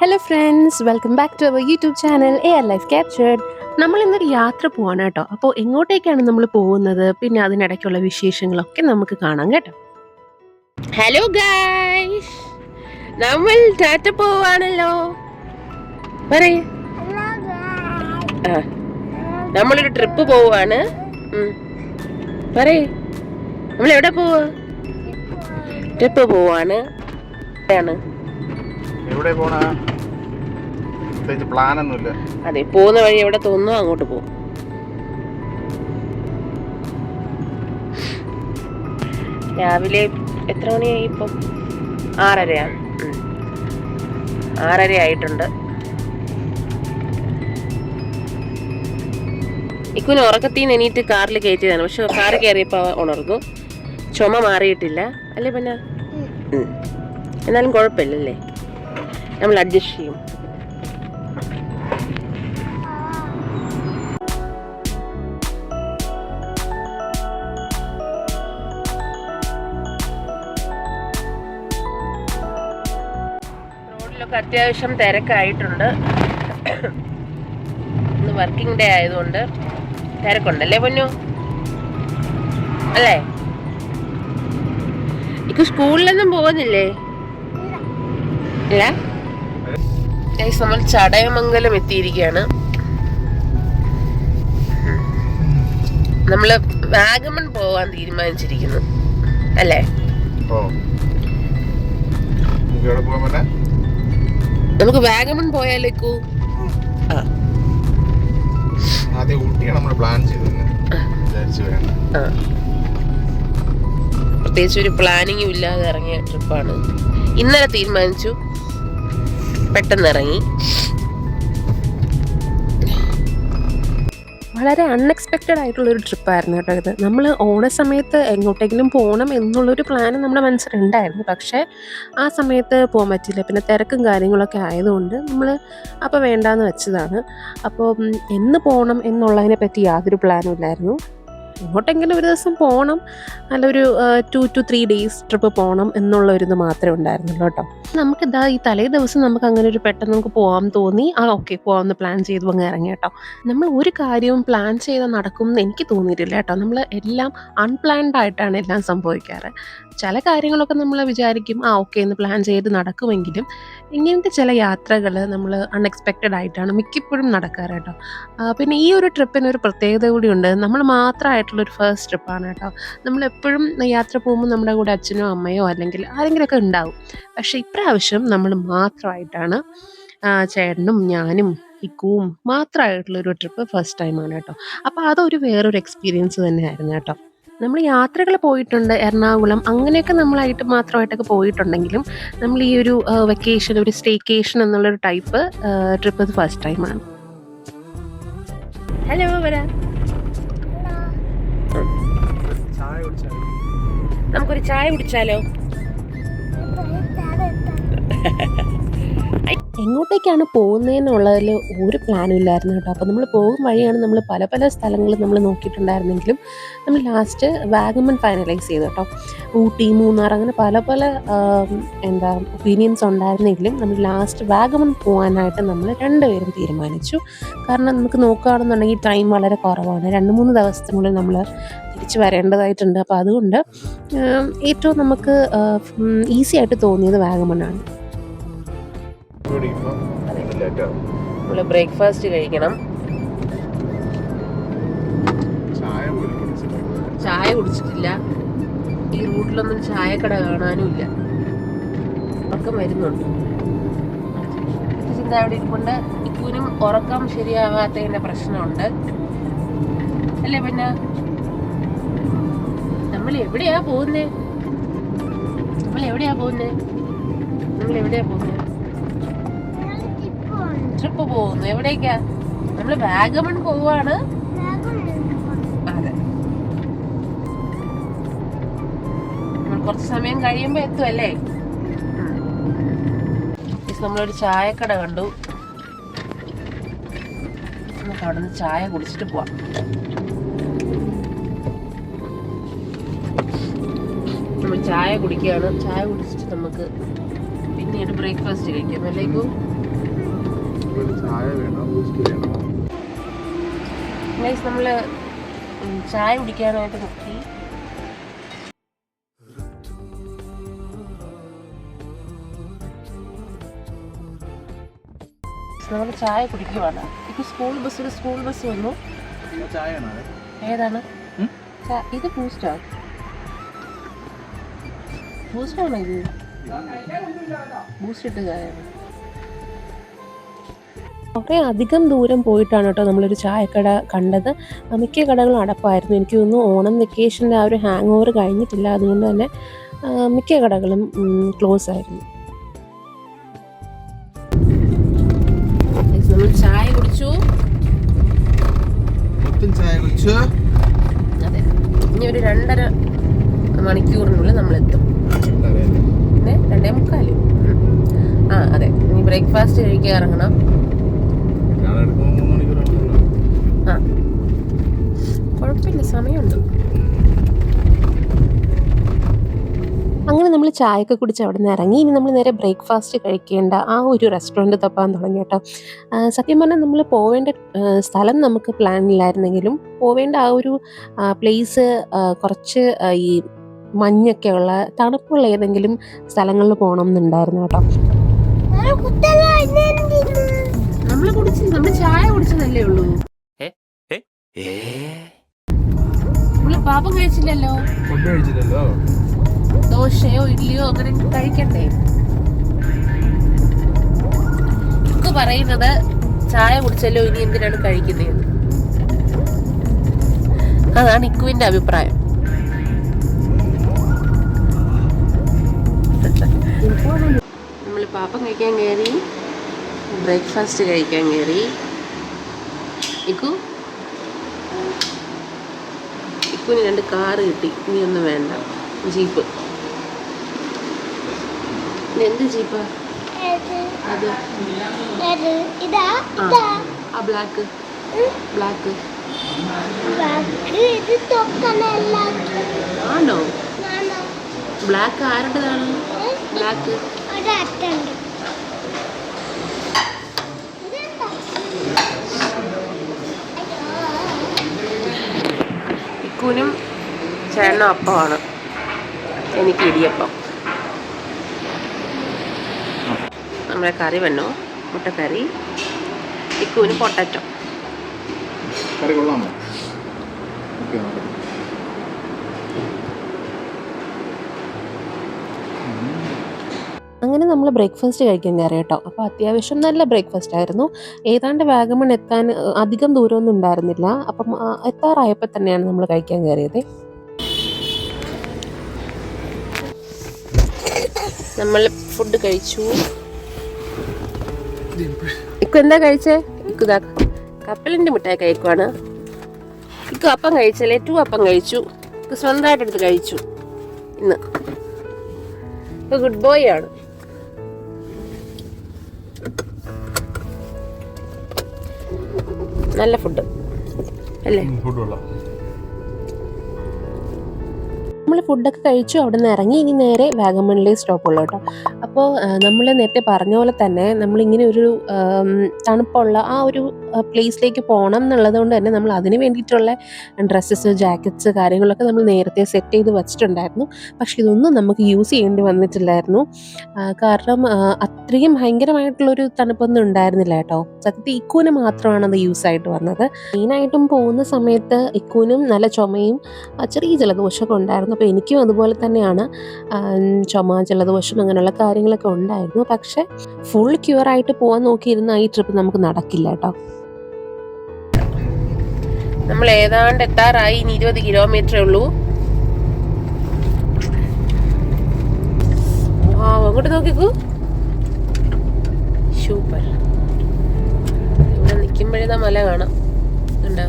Hello friends welcome back to our YouTube channel A R life captured നമ്മൾ ഇന്നൊരു യാത്ര പോവാണ് കേട്ടോ. അപ്പോൾ എങ്ങോട്ടേക്കാണ് നമ്മൾ പോകുന്നത്? പിന്നെ അതിനിടയ്ക്കുള്ള വിശേഷങ്ങളൊക്കെ നമുക്ക് കാണാം കേട്ടോ. ഹലോ ഗൈസ് നമ്മൾ ടാറ്റ പോവാണല്ലോ. പറയേ. നമ്മളൊരു ട്രിപ്പ് പോവാണ്. പറയേ. നമ്മൾ എവിടെ പോവാ? ട്രിപ്പ് പോവാണ്. എവിടെ പോണ? പ്രത്യേകിച്ച് പ്ലാൻ ഒന്നുമില്ല അതെ പോകുന്ന വഴി എവിടെ തോന്നുന്നു അങ്ങോട്ട് പോകും. രാവിലെ എത്ര മണിയായി ഇപ്പം? ആറരയാണ്. ആറര ആയിട്ടുണ്ട്. ഇക്കുന് ഉറക്കത്തിന്ന് എണീറ്റ് കാറിൽ കയറ്റിയതാണ്. പക്ഷെ കാറ് കയറിയപ്പോൾ ഉണർന്നു. ചുമ മാറിയിട്ടില്ല. അല്ലേ പിന്നെ? എന്നാലും കുഴപ്പമില്ലല്ലേ? നമ്മൾ അഡ്ജസ്റ്റ് ചെയ്യും. അത്യാവശ്യം തിരക്കായിട്ടുണ്ട്. ഇന്ന് വർക്കിംഗ് ഡേ ആയതുകൊണ്ട് തിരക്കുണ്ടല്ലേ പൊന്നു? അല്ലേ? ഇക്ക് സ്കൂളിലൊന്നും പോകുന്നില്ലേ? ഇല്ല? നമ്മൾ ചടയമംഗലം എത്തിയിരിക്കുകയാണ്. നമ്മൾ വാഗമൺ പോവാൻ തീരുമാനിച്ചിരിക്കുന്നു. അല്ലേ? പോകാൻ പറ്റാ നമുക്ക് വാഗമൺ പോയാലേക്കൂ ആ. ആദ്യം ഊട്ടിയാണ് നമ്മൾ പ്ലാൻ ചെയ്തത്. വിചാരിച്ചു വേണം. ആ. പ്രത്യേകിച്ച് ഒരു പ്ലാനിങ്ങും ഇല്ലാതെ ഇറങ്ങിയ ട്രിപ്പാണ് ഇന്നലെ തീരുമാനിച്ചു. പെട്ടെന്ന് ഇറങ്ങി. വളരെ അൺഎക്സ്പെക്റ്റഡ് ആയിട്ടുള്ള ഒരു ട്രിപ്പായിരുന്നു കേട്ടോ ഇത്. നമ്മൾ ഓണ സമയത്ത് എങ്ങോട്ടെങ്കിലും പോകണം എന്നുള്ളൊരു പ്ലാൻ നമ്മുടെ മനസ്സിലുണ്ടായിരുന്നു. പക്ഷേ ആ സമയത്ത് പോകാൻ പറ്റില്ല പിന്നെ തിരക്കും കാര്യങ്ങളൊക്കെ ആയതുകൊണ്ട് നമ്മൾ അപ്പോൾ വേണ്ടാന്ന് വെച്ചതാണ്. അപ്പോൾ എന്ന് പോകണം എന്നുള്ളതിനെ പറ്റി യാതൊരു പ്ലാനും ഇല്ലായിരുന്നു. എങ്ങോട്ടെങ്കിലും ഒരു ദിവസം പോകണം നല്ലൊരു two two three days trip പോകണം എന്നുള്ള ഒരു ഇത് മാത്രമേ ഉണ്ടായിരുന്നുള്ളൂ കേട്ടോ. നമുക്ക് ഇതാ ഈ തലേ ദിവസം നമുക്ക് അങ്ങനെ ഒരു പെട്ടെന്ന് നമുക്ക് പോകാൻ തോന്നി. ആ ഓക്കെ പോകാമെന്ന് പ്ലാൻ ചെയ്തു അങ്ങ് ഇറങ്ങി കേട്ടോ. നമ്മൾ ഒരു കാര്യവും പ്ലാൻ ചെയ്താൽ നടക്കും എന്ന് എനിക്ക് തോന്നിയിട്ടില്ല കേട്ടോ. നമ്മൾ എല്ലാം അൺപ്ലാൻഡ് ആയിട്ടാണ് എല്ലാം സംഭവിക്കാറ്. ചില കാര്യങ്ങളൊക്കെ നമ്മൾ വിചാരിക്കും ആ ഓക്കെ എന്ന് പ്ലാൻ ചെയ്ത് നടക്കുമെങ്കിലും ഇങ്ങനത്തെ ചില യാത്രകൾ നമ്മൾ അൺഎക്സ്പെക്റ്റഡ് ആയിട്ടാണ് മിക്കപ്പോഴും നടക്കാറ് കേട്ടോ. പിന്നെ ഈ ഒരു ട്രിപ്പിന് ഒരു പ്രത്യേകത കൂടിയുണ്ട്. നമ്മൾ മാത്രമായിട്ടുള്ള ഒരു ഫസ്റ്റ് ട്രിപ്പാണ് കേട്ടോ. നമ്മൾ എപ്പോഴും യാത്ര പോകുമ്പോൾ നമ്മുടെ കൂടെ അച്ഛനോ അമ്മയോ അല്ലെങ്കിൽ ആരെങ്കിലുമൊക്കെ ഉണ്ടാവും. പക്ഷെ ഇപ്രാവശ്യം നമ്മൾ മാത്രമായിട്ടാണ് ചേട്ടനും ഞാനും ഇക്കുവും മാത്രമായിട്ടുള്ളൊരു ട്രിപ്പ് ഫസ്റ്റ് ടൈമാണ് കേട്ടോ. അപ്പോൾ അതൊരു വേറൊരു എക്സ്പീരിയൻസ് തന്നെയായിരുന്നു കേട്ടോ. നമ്മൾ യാത്രകൾ പോയിട്ടുണ്ട് എറണാകുളം. അങ്ങനെയൊക്കെ നമ്മളായിട്ട് മാത്രമായിട്ടൊക്കെ പോയിട്ടുണ്ടെങ്കിലും നമ്മൾ ഈ ഒരു വെക്കേഷൻ ഒരു സ്റ്റേക്കേഷൻ എന്നുള്ളൊരു ടൈപ്പ് ട്രിപ്പ് ഇത് ഫസ്റ്റ് ടൈമാണ് ഹലോ നമുക്കൊരു ചായ കുടിച്ചാലോ? എങ്ങോട്ടേക്കാണ് പോകുന്നതെന്നുള്ളതിൽ ഒരു പ്ലാനും ഇല്ലായിരുന്നു കേട്ടോ. അപ്പോൾ നമ്മൾ പോകും വഴിയാണ് നമ്മൾ പല പല സ്ഥലങ്ങൾ നമ്മൾ നോക്കിയിട്ടുണ്ടായിരുന്നെങ്കിലും നമ്മൾ ലാസ്റ്റ് വാഗമൺ ഫൈനലൈസ് ചെയ്തു കേട്ടോ. ഊട്ടി മൂന്നാർ അങ്ങനെ പല പല എന്താ ഒപ്പീനിയൻസ് ഉണ്ടായിരുന്നെങ്കിലും നമ്മൾ ലാസ്റ്റ് വാഗമൺ പോകാനായിട്ട് നമ്മൾ രണ്ടുപേരും തീരുമാനിച്ചു. കാരണം നമുക്ക് നോക്കുകയാണെന്നുണ്ടെങ്കിൽ ടൈം വളരെ കുറവാണ്. രണ്ട് മൂന്ന് ദിവസത്തിനുള്ളിൽ നമ്മൾ തിരിച്ചു വരേണ്ടതായിട്ടുണ്ട്. അപ്പോൾ അതുകൊണ്ട് ഏറ്റവും നമുക്ക് ഈസി ആയിട്ട് തോന്നിയത് വാഗമണ്ണാണ് നമ്മൾ ബ്രേക്ക്ഫാസ്റ്റ് കഴിക്കണം. ചായ കുടിച്ചിട്ടില്ല. ഈ റൂട്ടിലൊന്നും ചായക്കട കാണാനും ഇല്ല. ഉറക്കം വരുന്നുണ്ട്. ചിന്ത അവിടെ ഇരിപ്പുണ്ട്. ഇക്കുനും ഉറക്കം ശരിയാവാത്തതിന്റെ പ്രശ്നമുണ്ട്. അല്ലേ പിന്നെ നമ്മൾ എവിടെയാ പോകുന്നേ? നമ്മൾ എവിടെയാ പോകുന്നേ? നമ്മൾ എവിടെയാ പോകുന്നേ? ട്രിപ്പ് പോകുന്നു. എവിടേക്കാ? നമ്മൾ വാഗമൺ പോവാണ്. നമ്മൾ കുറച്ച് സമയം കഴിയുമ്പോ എത്തും അല്ലേ? നമ്മളൊരു ചായക്കട കണ്ടു. നമുക്ക് അവിടെ നിന്ന് ചായ കുടിച്ചിട്ട് പോവാം. നമ്മൾ ചായ കുടിക്കുകയാണ്. ചായ കുടിച്ചിട്ട് നമുക്ക് പിന്നീട് ബ്രേക്ക്ഫാസ്റ്റ് കഴിക്കാം. അല്ലേക്കും ഒരു ചായ വേണോ? ബൂസ്റ്റ് വേണോ? നമ്മൾ ചായ കുടിക്കാനായിട്ട് നോക്കി നമ്മൾ ചായ കുടിക്കുവാണ്. ഇപ്പൊ സ്കൂൾ ബസ്സിൽ സ്കൂൾ ബസ് വന്നു. ഏതാണ്? ഇത് ബൂസ്റ്റാ ബൂസ്റ്റാണോ ഇത്? ബൂസ്റ്റ് ഇട്ട് ചായ കുറേ അധികം ദൂരം പോയിട്ടാണ് കേട്ടോ നമ്മളൊരു ചായക്കട കണ്ടത്. മിക്ക കടകളും അടപ്പായിരുന്നു. എനിക്ക് തോന്നുന്നു ഓണം വെക്കേഷന്റെ ആ ഒരു ഹാങ് ഓവർ കഴിഞ്ഞിട്ടില്ല. അതുകൊണ്ട് തന്നെ മിക്ക കടകളും ക്ലോസ് ആയിരുന്നു. നമ്മൾ ചായ കുടിച്ചു. മൊത്തം ചായ കുടിച്ചു? അതെ. ഇനി ഒരു രണ്ടര മണിക്കൂറിനുള്ളിൽ നമ്മളെത്തും. പിന്നെ രണ്ടേ മുക്കാൽ. ആ അതെ. ഇനി ബ്രേക്ക്ഫാസ്റ്റ് കഴിക്കാൻ ഇറങ്ങണം ഞാൻ എടുക്കുമ്പോൾ മൂന്ന് മണിക്കൂറാണല്ലോ ആ കുഴപ്പമില്ല സമയമുണ്ട്. അങ്ങനെ നമ്മൾ ചായയൊക്കെ കുടിച്ച് അവിടെ നിന്ന് ഇറങ്ങി. ഇനി നമ്മൾ നേരെ ബ്രേക്ക്ഫാസ്റ്റ് കഴിക്കേണ്ട ആ ഒരു റെസ്റ്റോറന്റ് തപ്പാൻ തുടങ്ങി കേട്ടോ. സത്യം പറഞ്ഞാൽ നമ്മൾ പോവേണ്ട സ്ഥലം നമുക്ക് പ്ലാൻ ഇല്ലായിരുന്നെങ്കിലും പോവേണ്ട ആ ഒരു പ്ലേസ് കുറച്ച് ഈ മഞ്ഞൊക്കെ ഉള്ള തണുപ്പുള്ള ഏതെങ്കിലും സ്ഥലങ്ങളിൽ പോകണം എന്നുണ്ടായിരുന്നു കേട്ടോ. നമ്മൾ കുടിച്ച് നമ്മൾ ചായ കുടിച്ചതല്ലേ ഉള്ളൂ. നമ്മൾ പാപം കഴിച്ചില്ലല്ലോ. ഫുഡ് കഴിച്ചില്ലല്ലോ? ദോശയോ ഇഡ്ലിയോ അങ്ങനെ കഴിക്കണ്ടേ? ഇക്ക് പറയുന്നത് ചായ കുടിച്ചല്ലോ ഇനി എന്തിനാണ് കഴിക്കുന്നത് അതാണ് ഇക്കുവിന്റെ അഭിപ്രായം. നമ്മൾ പാപ്പം കഴിക്കാൻ കയറി ബ്രേക്ക്ഫാസ്റ്റ് കഴിക്കാൻ കയറി. ഇക്കു ഇക്കുവിന് രണ്ട് കാറ് കിട്ടി. നീ ഒന്നും വേണ്ട. ജീപ്പ്. എന്ത് ജീപ്പാ? അത്. ആ. ബ്ലാക്ക് ബ്ലാക്ക് ആണോ? ബ്ലാക്ക് ആരുടേതാണ്? ബ്ലാക്ക് ചേട്ടനും അപ്പമാണ് എനിക്ക് ഇടിയപ്പം. നമ്മുടെ കറി വന്നു? മുട്ടക്കറി. ഇക്കുവിന് പൊട്ടറ്റോ. കറി കൊള്ളാമോ? അങ്ങനെ നമ്മൾ ബ്രേക്ക്ഫാസ്റ്റ് കഴിക്കാൻ കയറി കേട്ടോ അപ്പോൾ അത്യാവശ്യം നല്ല ബ്രേക്ക്ഫാസ്റ്റ് ആയിരുന്നു. ഏതാണ്ട് വാഗമൺ എത്താൻ അധികം ദൂരമൊന്നും ഉണ്ടായിരുന്നില്ല. അപ്പം എത്താറായപ്പോൾ തന്നെയാണ് നമ്മൾ കഴിക്കാൻ കയറിയത്. നമ്മൾ ഫുഡ് കഴിച്ചു. ഇക്കു എന്താ കഴിച്ചേ? ഇക്കുതാ കപ്പലിന്റെ മിഠായി കഴിക്കുവാണ്. ഇക്കു അപ്പം കഴിച്ചല്ലേ ടു അപ്പം കഴിച്ചു. ഇക്കു സ്വന്തമായിട്ട് എടുത്ത് കഴിച്ചു. ഇന്ന്. ഇപ്പൊ ഗുഡ് ബോയ് ആണ്. നല്ല ഫുഡ് അല്ലേ? ഫുഡ് കൊള്ളാം. നമ്മൾ ഫുഡൊക്കെ കഴിച്ചു അവിടെ നിന്ന് ഇറങ്ങി. ഇനി നേരെ വാഗമണിലെ സ്റ്റോപ്പുള്ളൂ കേട്ടോ. അപ്പോൾ നമ്മൾ നേരത്തെ പറഞ്ഞ പോലെ തന്നെ നമ്മളിങ്ങനെ ഒരു തണുപ്പുള്ള ആ ഒരു പ്ലേസിലേക്ക് പോകണം എന്നുള്ളത് കൊണ്ട് തന്നെ നമ്മൾ അതിന് വേണ്ടിയിട്ടുള്ള ഡ്രസ്സസ് ജാക്കറ്റ്സ് കാര്യങ്ങളൊക്കെ നമ്മൾ നേരത്തെ സെറ്റ് ചെയ്ത് വെച്ചിട്ടുണ്ടായിരുന്നു. പക്ഷേ ഇതൊന്നും നമുക്ക് യൂസ് ചെയ്യേണ്ടി വന്നിട്ടില്ലായിരുന്നു. കാരണം അത്രയും ഭയങ്കരമായിട്ടുള്ളൊരു തണുപ്പൊന്നും ഉണ്ടായിരുന്നില്ല കേട്ടോ. സത്യത്തിൽ ഇക്കൂന് മാത്രമാണ് അത് യൂസ് ആയിട്ട് വന്നത്. മെയിനായിട്ടും പോകുന്ന സമയത്ത് ഇക്കൂനും നല്ല ചുമയും ചെറിയ ജലദോഷമൊക്കെ ഉണ്ടായിരുന്നു. അപ്പോൾ എനിക്കും അതുപോലെ തന്നെയാണ് ചുമ ജലദോഷം അങ്ങനെയുള്ള കാര്യങ്ങളൊക്കെ ഉണ്ടായിരുന്നു. പക്ഷെ ഫുൾ ക്യൂർ ആയിട്ട് പോകാൻ നോക്കിയിരുന്ന ഈ ട്രിപ്പ് നമുക്ക് നടക്കില്ല കേട്ടോ. നമ്മൾ ഏതാണ്ട് എത്താറായി. ഇനി ഇരുപത് കിലോമീറ്ററേ ഉള്ളൂ. അങ്ങോട്ട് നോക്കിക്കൂ. സൂപ്പർ ഇവിടെ നിൽക്കുമ്പോഴേ മല കാണാം. കണ്ടോ?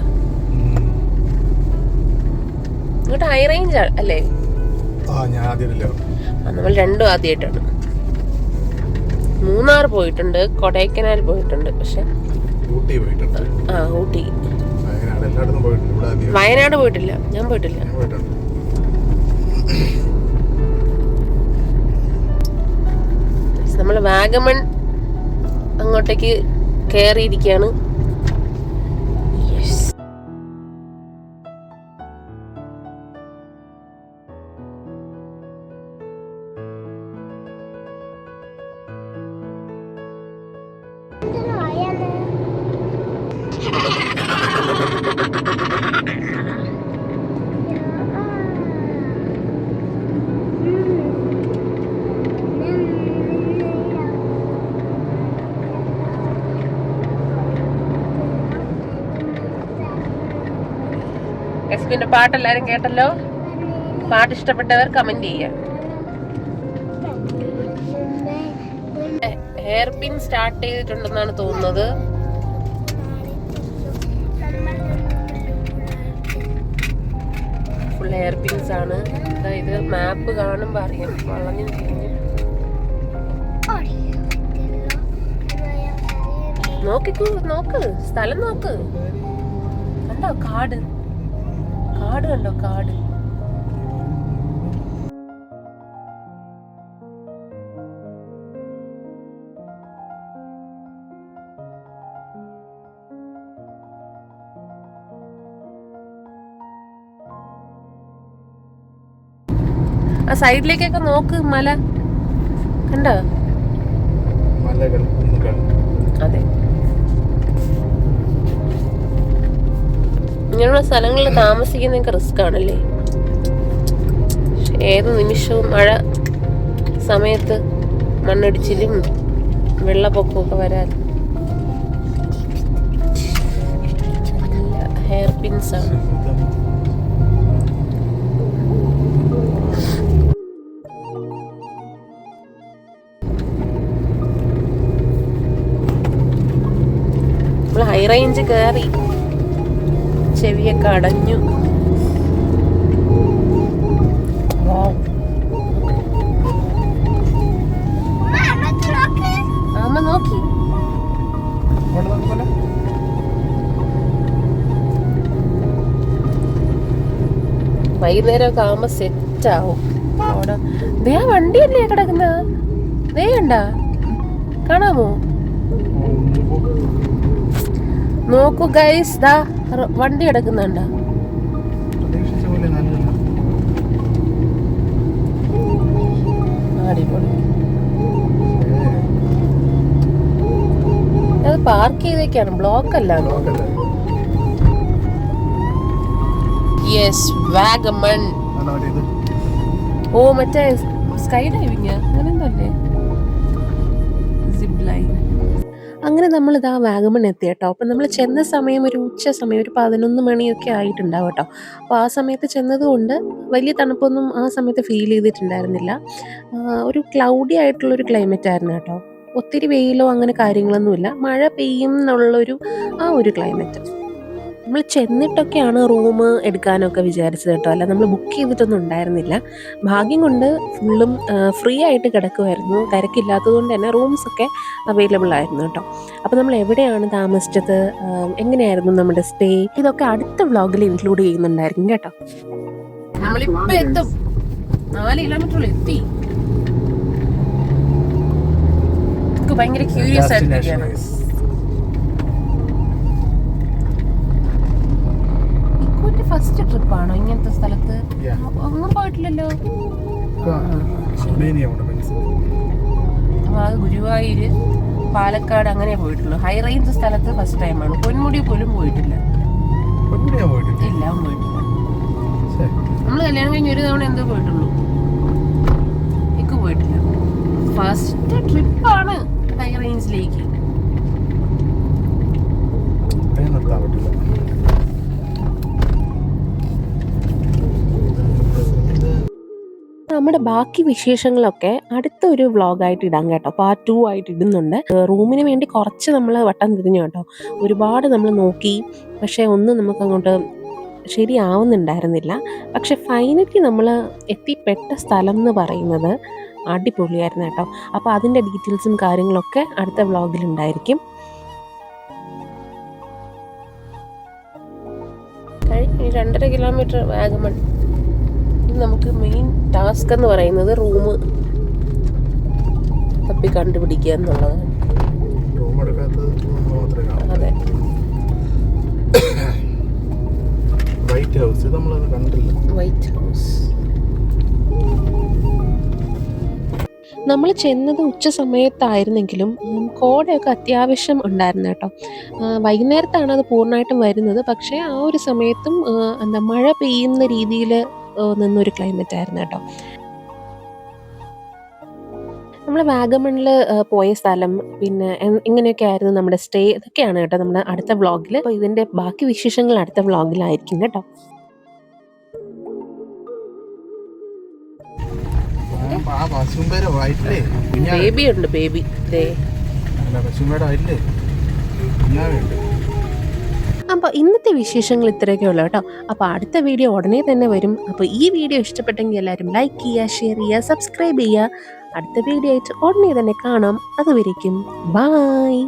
ഇങ്ങോട്ട് ഹൈ റേഞ്ച് അല്ലേ? ആ ഞാൻ ആദ്യമല്ലോ. നമ്മൾ രണ്ടും ആദ്യമായിട്ടാണ്. മൂന്നാർ പോയിട്ടുണ്ട് കൊടൈക്കനാൽ പോയിട്ടുണ്ട് പക്ഷെ ഊട്ടി പോയിട്ടുണ്ട്. ആ ഊട്ടി. വയനാട് പോയിട്ടില്ല ഞാൻ പോയിട്ടില്ല. നമ്മൾ വാഗമൺ അങ്ങോട്ടേക്ക് കയറിയിരിക്കുകയാണ് എസ്പിന്റെ പാട്ട് എല്ലാരും കേട്ടല്ലോ? പാട്ട് ഇഷ്ടപ്പെട്ടവർ കമന്റ് ചെയ്യാം ഹെയർ പിൻ സ്റ്റാർട്ട് ചെയ്തിട്ടുണ്ടെന്നാണ് തോന്നുന്നത്. ഫുൾ ഹെയർ പിൻസ് ആണ്. അതായത് മാപ്പ് കാണുമ്പോ അറിയാം. വളഞ്ഞു തിരിഞ്ഞ്. നോക്കിക്കൂ നോക്ക്. സ്ഥലം നോക്ക്. കണ്ടോ കാട്? കാട് കണ്ടോ കാട്? ആ സൈഡിലേക്കൊക്കെ നോക്ക് മല. കണ്ടോ? മലകൾ അതെ. ഇങ്ങനെയുള്ള സ്ഥലങ്ങളിൽ താമസിക്കുന്നതൊക്കെ റിസ്ക് ആണല്ലേ? ഏത് നിമിഷവും മഴ സമയത്ത് മണ്ണിടിച്ചിലും വെള്ളപ്പൊക്കമൊക്കെ വരാൻ ഹെയർ പിൻസ് ആണ്. ഹൈ റേഞ്ച് കയറി. ചെവിയൊക്കെ അടഞ്ഞു. Wow. അമ്മ നോക്കി. അവിടെ. ദേ വണ്ടിയല്ലേ കിടക്കുന്ന? ദേ കണ്ട? കാണാമോ? നോക്കൂ ഗൈസ് ദാ. വണ്ടി കിടക്കുന്നുണ്ട അത് പാർക്ക് ചെയ്തേക്കാണ്. ബ്ലോക്ക് അല്ലാണോ യെസ് വാഗമൺ. ഓ മറ്റേ സ്കൈ ഡൈവിങ് അങ്ങനെ എന്തല്ലേ സിബ് ലൈൻ അങ്ങനെ നമ്മൾ ഇതാ വാഗമൺ എത്തി കേട്ടോ അപ്പം നമ്മൾ ചെന്ന സമയം ഒരു ഉച്ച സമയം ഒരു പതിനൊന്ന് മണിയൊക്കെ ആയിട്ടുണ്ടാവും കേട്ടോ. അപ്പോൾ ആ സമയത്ത് ചെന്നതുകൊണ്ട് വലിയ തണുപ്പൊന്നും ആ സമയത്ത് ഫീൽ ചെയ്തിട്ടുണ്ടായിരുന്നില്ല. ഒരു ക്ലൗഡി ആയിട്ടുള്ളൊരു ക്ലൈമറ്റ് ആയിരുന്നു കേട്ടോ. ഒത്തിരി വെയിലോ അങ്ങനെ കാര്യങ്ങളൊന്നുമില്ല. മഴ പെയ്യും എന്നുള്ളൊരു ആ ഒരു ക്ലൈമറ്റ് നമ്മൾ ചെന്നിട്ടൊക്കെയാണ് റൂം എടുക്കാനൊക്കെ വിചാരിച്ചത് കേട്ടോ. അല്ല നമ്മൾ ബുക്ക് ചെയ്തിട്ടൊന്നും ഉണ്ടായിരുന്നില്ല. ഭാഗ്യം കൊണ്ട് ഫുള്ളും ഫ്രീ ആയിട്ട് കിടക്കുമായിരുന്നു തിരക്കില്ലാത്തത് കൊണ്ട് തന്നെ റൂംസ് ഒക്കെ അവൈലബിൾ ആയിരുന്നു കേട്ടോ. അപ്പോൾ നമ്മൾ എവിടെയാണ് താമസിച്ചത്? എങ്ങനെയായിരുന്നു നമ്മുടെ സ്റ്റേ ഇതൊക്കെ അടുത്ത വ്ളോഗിൽ ഇൻക്ലൂഡ് ചെയ്യുന്നുണ്ടായിരിക്കും കേട്ടോ. എത്തും. നാല് ഭയങ്കര ക്യൂരിയസ് Destination ഫസ്റ്റ് ട്രിപ്പാണോ ഇങ്ങനത്തെ സ്ഥലത്ത്? ഒന്നും പോയിട്ടില്ലല്ലോ. ഗുരുവായൂര് പാലക്കാട് അങ്ങനെ പോയിട്ടുള്ളൂ. ഹൈ റേഞ്ച് സ്ഥലത്ത് ഫസ്റ്റ് ടൈമാണ് പൊന്മുടി പോലും പോയിട്ടില്ല. പൊന്മുടിയാ പോയിട്ടില്ല? ഇല്ല അവൻ പോയിട്ടില്ല. നമ്മൾ കല്യാണം കഴിഞ്ഞ് ഒരു തവണ എന്തോ പോയിട്ടുള്ളൂ. എനിക്ക് പോയിട്ടില്ല. ഫസ്റ്റ് ട്രിപ്പാണ് നമ്മുടെ ബാക്കി വിശേഷങ്ങളൊക്കെ അടുത്ത ഒരു വ്ളോഗായിട്ട് ഇടാം കേട്ടോ. പാർട്ട് ടു ആയിട്ട് ഇടുന്നുണ്ട്. റൂമിന് വേണ്ടി കുറച്ച് നമ്മൾ വട്ടം തിരിഞ്ഞു കേട്ടോ. ഒരുപാട് നമ്മൾ നോക്കി പക്ഷേ ഒന്നും നമുക്ക് അങ്ങോട്ട് ശരിയാവുന്നുണ്ടായിരുന്നില്ല. പക്ഷെ ഫൈനലി നമ്മൾ എത്തിപ്പെട്ട സ്ഥലം എന്ന് പറയുന്നത് അടിപൊളിയായിരുന്നു കേട്ടോ. അപ്പോൾ അതിന്റെ ഡീറ്റെയിൽസും കാര്യങ്ങളൊക്കെ അടുത്ത കഴിഞ്ഞ രണ്ടര കിലോമീറ്റർ വാഗമൺ ഇനി നമുക്ക് മെയിൻ ടാസ്ക് എന്ന് പറയുന്നത് റൂം തപ്പി കണ്ടുപിടിക്കുക എന്നുള്ളതാണ്. അതെ. വൈറ്റ് ഹൗസ് നമ്മളത് കണ്ടില്ല. വൈറ്റ് ഹൗസ് നമ്മൾ ചെന്നത് ഉച്ച സമയത്തായിരുന്നെങ്കിലും കോടയൊക്കെ അത്യാവശ്യം ഉണ്ടായിരുന്നു കേട്ടോ. വൈകുന്നേരത്താണ് അത് പൂർണമായിട്ടും വരുന്നത്. പക്ഷേ ആ ഒരു സമയത്തും എന്താ മഴ പെയ്യുന്ന രീതിയിൽ നിന്നൊരു ക്ലൈമറ്റ് ആയിരുന്നു കേട്ടോ. നമ്മൾ വാഗമണിൽ പോയ സ്ഥലം പിന്നെ ഇങ്ങനെയൊക്കെ ആയിരുന്നു നമ്മുടെ സ്റ്റേ ഇതൊക്കെയാണ് കേട്ടോ നമ്മുടെ അടുത്ത വ്ളോഗിൽ അപ്പോൾ ഇതിന്റെ ബാക്കി വിശേഷങ്ങൾ അടുത്ത വ്ളോഗിലായിരിക്കും കേട്ടോ. ബേബി ഉണ്ട് ബേബി ദേ. അല്ല ഇന്നത്തെ വിശേഷങ്ങൾ ഇത്രയൊക്കെ ഉള്ളൂ കേട്ടോ. അപ്പോൾ അടുത്ത വീഡിയോ ഉടനെ തന്നെ വരും. അപ്പോൾ ഈ വീഡിയോ ഇഷ്ടപ്പെട്ടെങ്കിൽ എല്ലാവരും ലൈക്ക് ചെയ്യുക ഷെയർ ചെയ്യുക സബ്സ്ക്രൈബ് ചെയ്യുക. അടുത്ത വീഡിയോ ആയിട്ട് ഉടനെ തന്നെ കാണാം. അതുവരേക്കും ബായ്